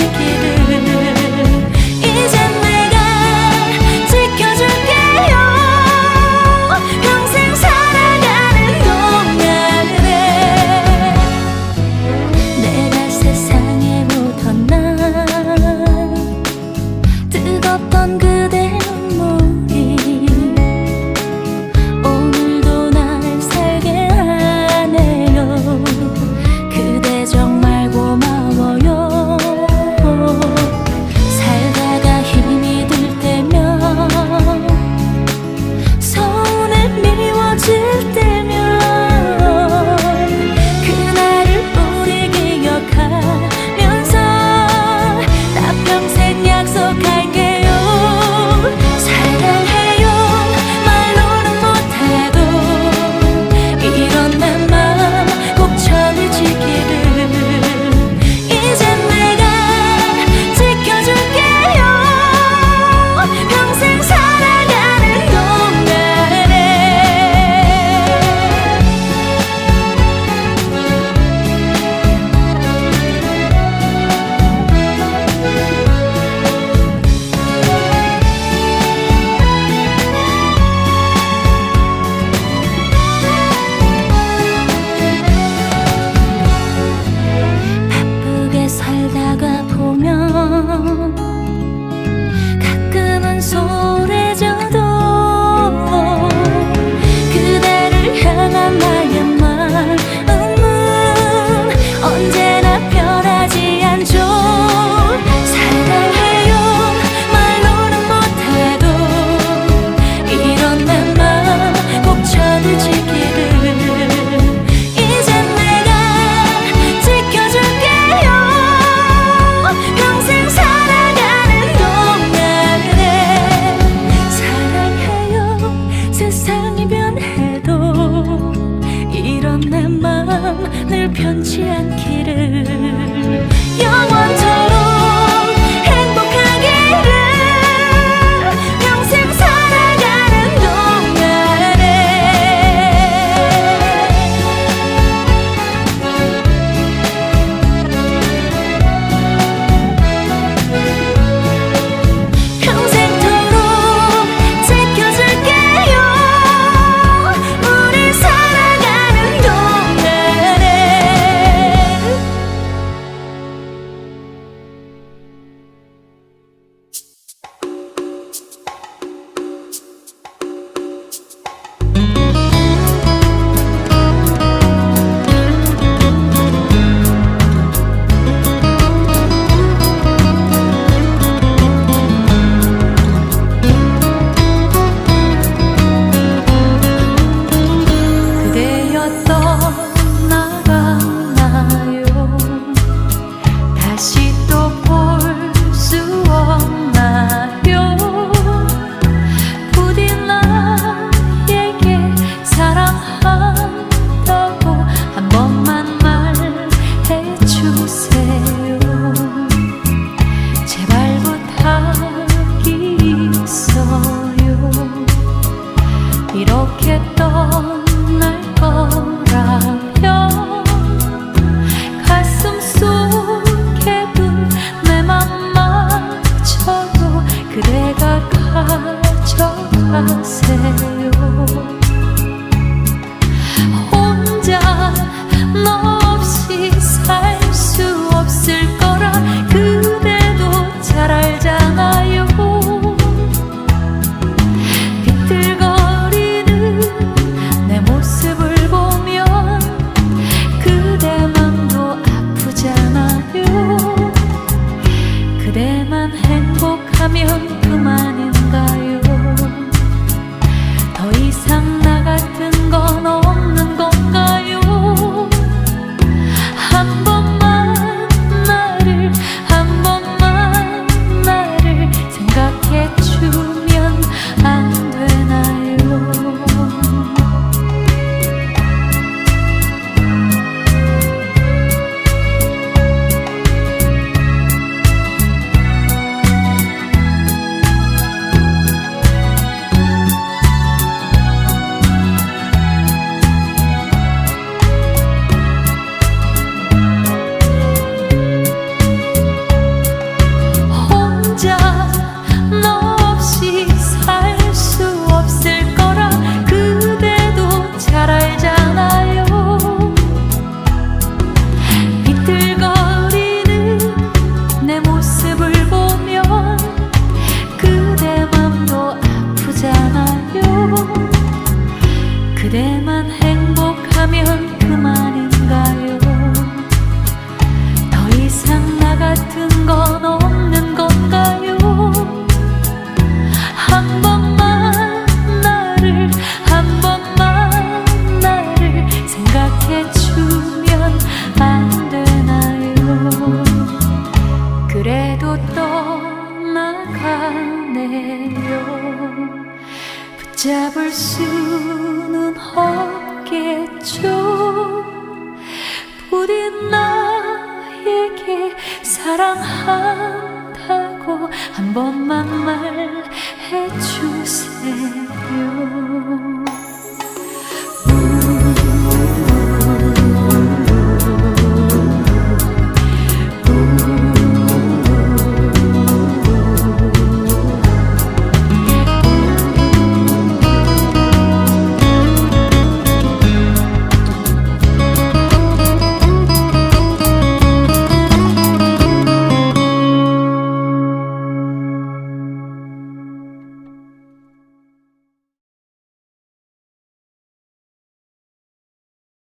make it 가져가세요. 혼자 너 없이 살 수 없을 거라 그대도 잘 알잖아요. 비틀거리는 내 모습을 보면 그대 맘도 아프잖아요. 그대만 행복하면 그만인 아프잖아요 그대만 행복하면 그만인가요 더 이상 나 같은 건 없는 건가요? 한 번만 나를 한 번만 나를 생각해 주면 안 되나요? 그래도 떠나가네요 잡을 수는 없겠죠. 부디 나에게 사랑한다고 한 번만 말해주세요.